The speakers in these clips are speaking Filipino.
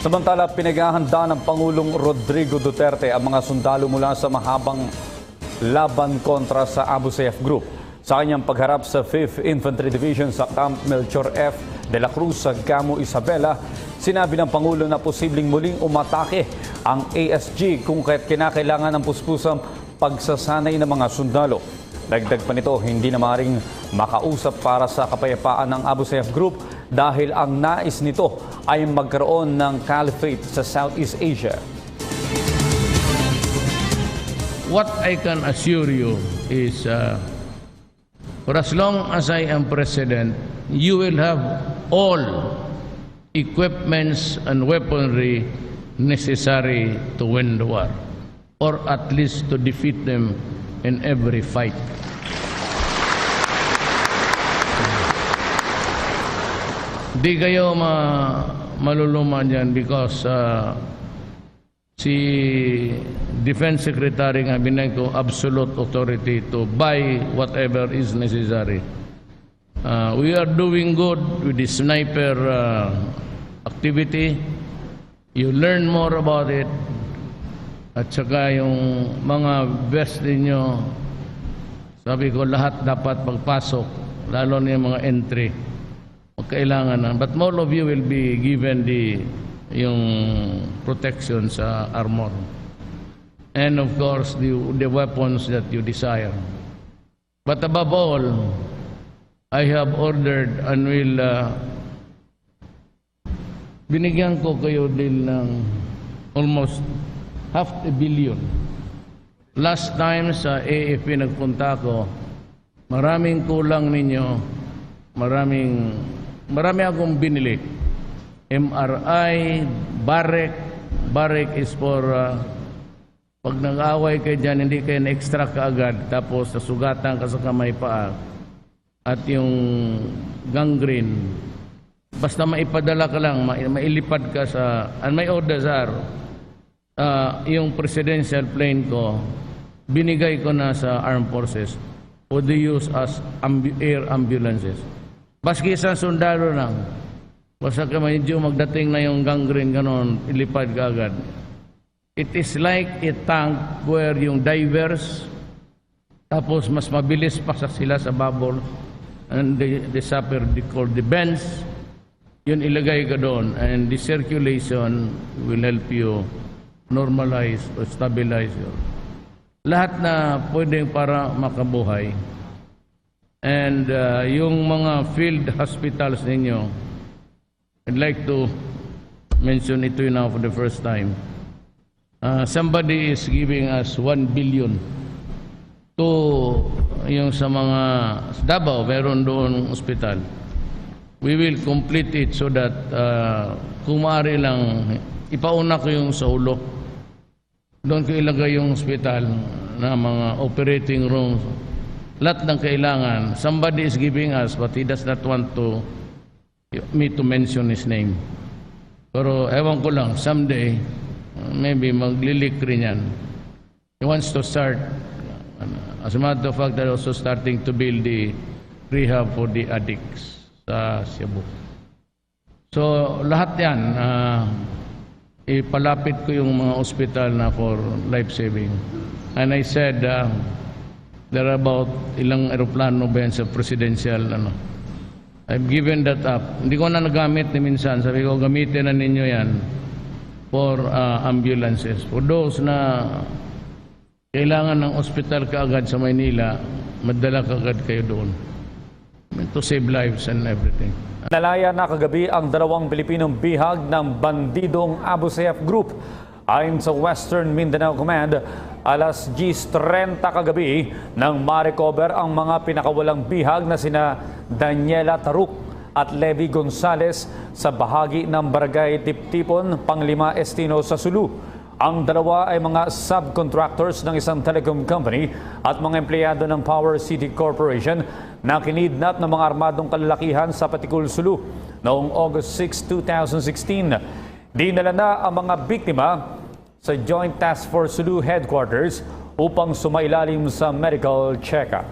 Samantala, pinaghahanda ng Pangulong Rodrigo Duterte ang mga sundalo mula sa mahabang laban kontra sa Abu Sayyaf Group. Sa kanyang pagharap sa 5th Infantry Division sa Camp Melchor F. de la Cruz sa Gamo Isabela, sinabi ng Pangulo na posibleng muling umatake ang ASG kung kaya't kinakailangan ng puspusang pagsasanay ng mga sundalo. Dagdag pa nito, hindi na maaaring makausap para sa kapayapaan ng Abu Sayyaf Group dahil ang nais nito ay magkaroon ng caliphate sa Southeast Asia. What I can assure you is, uh, for as long as I am president, you will have all equipments and weaponry necessary to win the war, or at least to defeat them in every fight. Di kayo ma maluluman yan because uh, si Defense Secretary nga binigay ko absolute authority to buy whatever is necessary. Uh, we are doing good with the sniper uh, activity. You learn more about it. At saka yung mga best ninyo, sabi ko lahat dapat pagpasok, lalo na yung mga entry. Kailangan. But more of you will be given the yung protection sa armor. And of course, the, the weapons that you desire. But above all, I have ordered and will uh, binigyan ko kayo din ng almost half a billion. Last time sa AFP nagpunta ko, maraming kulang ninyo, maraming, marami akong binili. MRI, Barek, Barek is for uh, pag nag-away kayo dyan, hindi kayo na-extract kaagad, tapos nasugatan ka sa kamay paa, at yung gangrene, basta maipadala ka lang, ma- mailipad ka sa, and my orders are, uh, yung presidential plane ko, binigay ko na sa armed forces. For the use as ambu- air ambulances. Baski sa sundalo lang, basta ka medyo magdating na yung gangrene ganon, ilipad ka agad. It is like a tank where yung divers, tapos mas mabilis pa sa sila sa bubble, and the, the supper they call the bends, yun ilagay ka doon, and the circulation will help you normalize or stabilize your lahat na pwedeng para makabuhay. And uh, yung mga field hospitals ninyo, I'd like to mention ito now for the first time. Uh, somebody is giving us 1 billion to yung sa mga Davao, meron doon ospital. We will complete it so that uh, kung maaari lang, ipauna ko yung sa ulo. Doon ko ilagay yung ospital na mga operating rooms. Lahat ng kailangan. Somebody is giving us but he does not want to me to mention his name. Pero ewan ko lang, someday, maybe maglilik rin yan. He wants to start, uh, as a matter of fact, they're also starting to build the rehab for the addicts sa Cebu. So, lahat yan, uh, ipalapit ko yung mga ospital na for life-saving. And I said, uh, there are about ilang aeroplano ba yan sa presidential, ano, I've given that up. Hindi ko na nagamit ni minsan. Sabi ko, gamitin na ninyo yan for uh, ambulances. For those na kailangan ng ospital kaagad sa Maynila, madala kaagad kayo doon. To save lives and everything. Nalaya na kagabi ang dalawang Pilipinong bihag ng bandidong Abu Sayyaf Group. Ayon sa Western Mindanao Command, alas 10.30 kagabi nang ma-recover ang mga pinakawalang bihag na sina Daniela Taruk at Levi Gonzales sa bahagi ng Barangay Tiptipon, Panglima Estino sa Sulu. Ang dalawa ay mga subcontractors ng isang telecom company at mga empleyado ng Power City Corporation na kinidnap ng mga armadong kalalakihan sa Patikul, Sulu noong August 6, 2016. Dinala na ang mga biktima sa Joint Task Force Sulu Headquarters upang sumailalim sa medical check-up.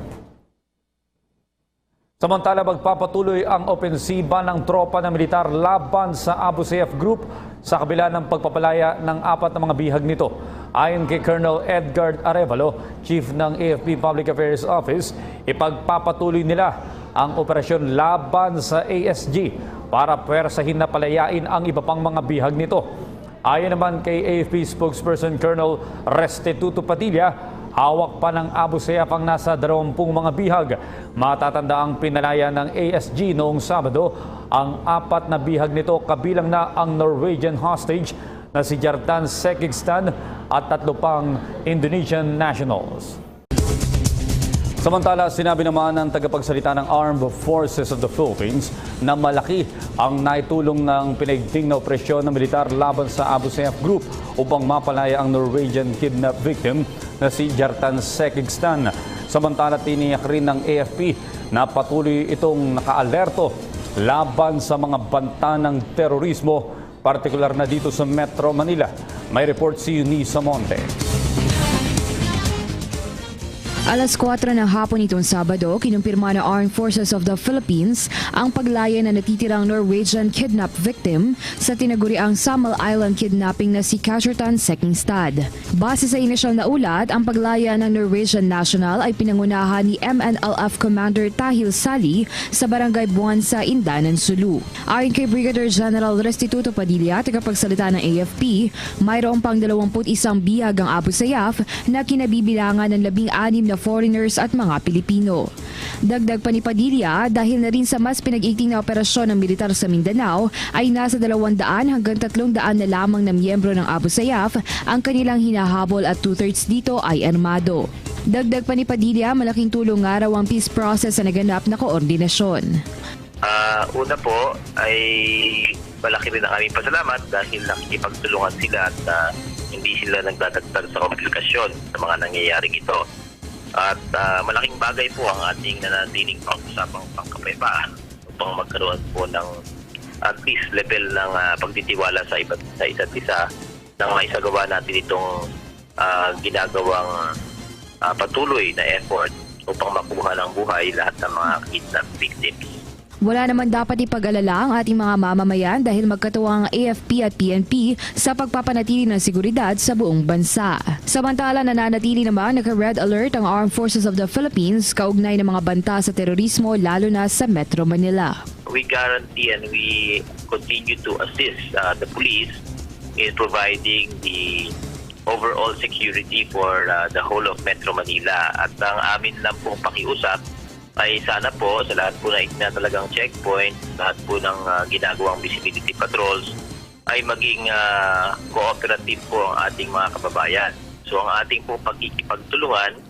Samantala, magpapatuloy ang opensiba ng tropa ng militar laban sa Abu Sayyaf Group sa kabila ng pagpapalaya ng apat na mga bihag nito. Ayon kay Colonel Edgar Arevalo, Chief ng AFP Public Affairs Office, ipagpapatuloy nila ang operasyon laban sa ASG para pwersahin na palayain ang iba pang mga bihag nito. Ayon naman kay AFP spokesperson Colonel Restituto Padilla, hawak pa ng Abu Sayyaf ang nasa 20 mga bihag. Matatanda ang pinalaya ng ASG noong Sabado. Ang apat na bihag nito kabilang na ang Norwegian hostage na si Jartan Sekigstan at tatlo pang Indonesian nationals. Samantala, sinabi naman ng tagapagsalita ng Armed Forces of the Philippines na malaki ang naitulong ng pinaigting na operasyon ng militar laban sa Abu Sayyaf Group upang mapalaya ang Norwegian kidnap victim na si Jartan Sekigstan. Samantala, tiniyak rin ng AFP na patuloy itong nakaalerto laban sa mga banta ng terorismo, partikular na dito sa Metro Manila. May report si Eunice Monte. Alas 4 ng hapon itong Sabado, kinumpirma ng Armed Forces of the Philippines ang paglaya na natitirang Norwegian kidnap victim sa tinaguriang Samal Island kidnapping na si Kashertan Sekingstad. Base sa inisyal na ulat, ang paglaya ng Norwegian national ay pinangunahan ni MNLF Commander Tahil Sali sa barangay Buwansa, Indanan, Sulu. Ayon kay Brigadier General Restituto Padilla, tagapagsalita ng AFP, mayroong pang 21 bihag ang Abu Sayyaf na kinabibilangan ng 16 na foreigners at mga Pilipino. Dagdag pa ni Padilla, dahil na rin sa mas pinag-iting na operasyon ng militar sa Mindanao, ay nasa 200 hanggang 300 na lamang na miyembro ng Abu Sayyaf ang kanilang hinahabol at two-thirds dito ay armado. Dagdag pa ni Padilla, malaking tulong nga raw ang peace process sa naganap na koordinasyon. Ah, una po ay malaki rin ang aming pasalamat dahil nakikipagtulungan sila at ah, hindi sila nagdadagdag sa komplikasyon sa mga nangyayaring ito. At ah, malaking bagay po ang ating nanatiling pag-usapang pangkapayapaan upang magkaroon po ng at least level ng ah, pagtitiwala sa iba't sa isa't isa nang maisagawa natin itong ah, ginagawang ah, patuloy na effort upang makuha ng buhay lahat ng mga kidnap victims. Wala naman dapat ipag-alala ang ating mga mamamayan dahil magkatuwang ang AFP at PNP sa pagpapanatili ng seguridad sa buong bansa. Samantala, nananatili naman naka-red alert ang Armed Forces of the Philippines kaugnay ng mga banta sa terorismo lalo na sa Metro Manila. we guarantee and we continue to assist uh, the police in providing the overall security for uh, the whole of Metro Manila. At ang amin lang pong pakiusap ay sana po sa lahat po na itinatalagang checkpoint, lahat po ng uh, ginagawang visibility patrols ay maging uh, cooperative po ang ating mga kababayan. So ang ating po pagkikipagtulungan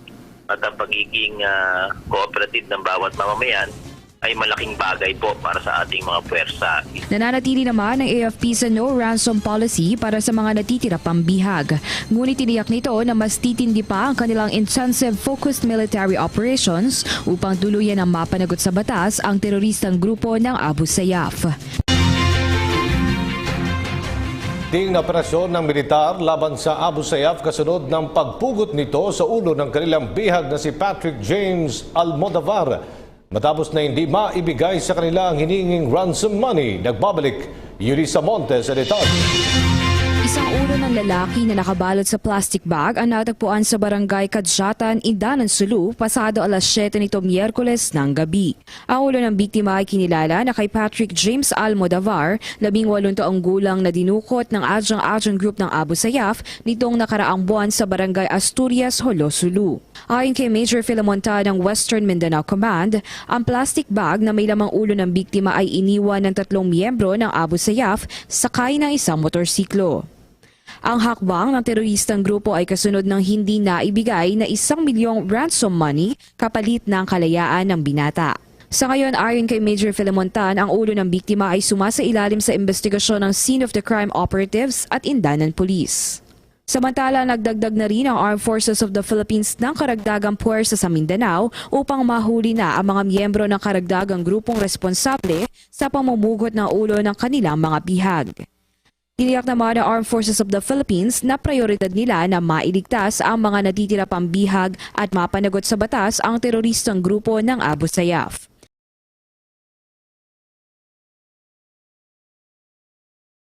at ang pagiging uh, cooperative ng bawat mamamayan ay malaking bagay po para sa ating mga puwersa. Nananatili naman ang AFP sa no ransom policy para sa mga natitira pang bihag. Ngunit tiniyak nito na mas titindi pa ang kanilang intensive focused military operations upang tuluyan ang mapanagot sa batas ang teroristang grupo ng Abu Sayyaf. Ting na operasyon ng militar laban sa Abu Sayyaf kasunod ng pagpugot nito sa ulo ng kanilang bihag na si Patrick James Almodovar. Matapos na hindi maibigay sa kanila ang hininging ransom money, nagbabalik Yulisa Montes sa detalye. Isang ulo ng lalaki na nakabalot sa plastic bag ang natagpuan sa barangay Kadjatan, Indanan, Sulu, pasado alas 7 nito Miyerkules ng gabi. Ang ulo ng biktima ay kinilala na kay Patrick James Almodavar, labing walong taong gulang na dinukot ng Ajang-Ajang Group ng Abu Sayyaf nitong nakaraang buwan sa barangay Asturias, Holo, Sulu. Ayon kay Major Filamonta ng Western Mindanao Command, ang plastic bag na may lamang ulo ng biktima ay iniwan ng tatlong miyembro ng Abu Sayyaf sakay ng isang motorsiklo. Ang hakbang ng teroristang grupo ay kasunod ng hindi naibigay na isang milyong ransom money kapalit ng kalayaan ng binata. Sa ngayon, ayon kay Major Filemontan, ang ulo ng biktima ay sumasa ilalim sa investigasyon ng scene of the crime operatives at Indanan Police. Samantala, nagdagdag na rin ang Armed Forces of the Philippines ng karagdagang puwersa sa Mindanao upang mahuli na ang mga miyembro ng karagdagang grupong responsable sa pamumugot ng ulo ng kanilang mga bihag. Tiniyak naman ng Armed Forces of the Philippines na prioridad nila na mailigtas ang mga natitira pang bihag at mapanagot sa batas ang teroristang grupo ng Abu Sayyaf.